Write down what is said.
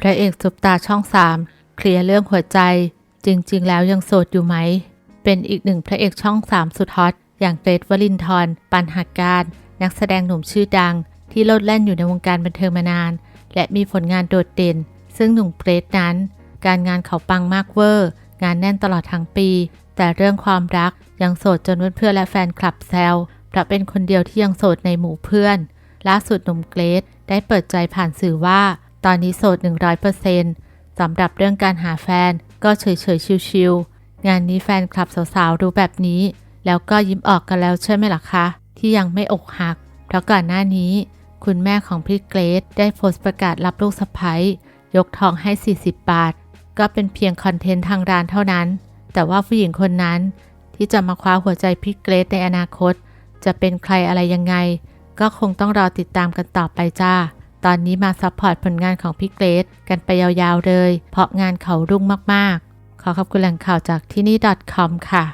พระเอกซุปตาช่อง3เคลียร์เรื่องหัวใจ จริง ๆ แล้วยังโสดอยู่ไหม เป็นอีกหนึ่งพระเอกช่อง3สุดฮอต อย่างเกรทวลินทร์ปันหักการ นักแสดงหนุ่มชื่อดัง ที่โลดแล่นอยู่ในวงการบันเทิงมานาน และมีผลงานโดดเด่น ซึ่งหนุ่มเกรทนั้น การงานเขาปังมากเวอร์ งานแน่นตลอดทั้งปี แต่เรื่องความรักยังโสดจนเพื่อนและแฟนคลับแซวเพราะเป็นคนเดียวที่ยังโสดในหมู่เพื่อนล่าสุดหนุ่มเกรทได้เปิดใจผ่านสื่อว่า ตอนนี้โสด 100%สำหรับเรื่องการหาแฟนก็เฉยๆชิวๆงานนี้แฟนคลับสาวๆรู้แบบนี้ แล้วก็ยิ้มออกกันแล้วใช่ไหมล่ะคะ ที่ยังไม่อกหัก เพราะก่อนหน้านี้ คุณแม่ของพี่เกรทได้โพสต์ประกาศรับลูกสะใภ้ยกทองให้ 40 บาท ก็เป็นเพียงคอนเทนต์ทางร้านเท่านั้น แต่ว่าผู้หญิงคนนั้น ที่จะมาคว้าหัวใจพี่เกรทในอนาคต จะเป็นใครอะไรยังไง ก็คงต้องรอติดตามกันต่อไปจ้า ตอนนี้มาซัพพอร์ตผลงานของพี่เกรซกันไปยาวๆเลย เพราะงานเขารุ่งมากๆ ขอขอบคุณแหล่งข่าวจากที่นี่ .com ค่ะ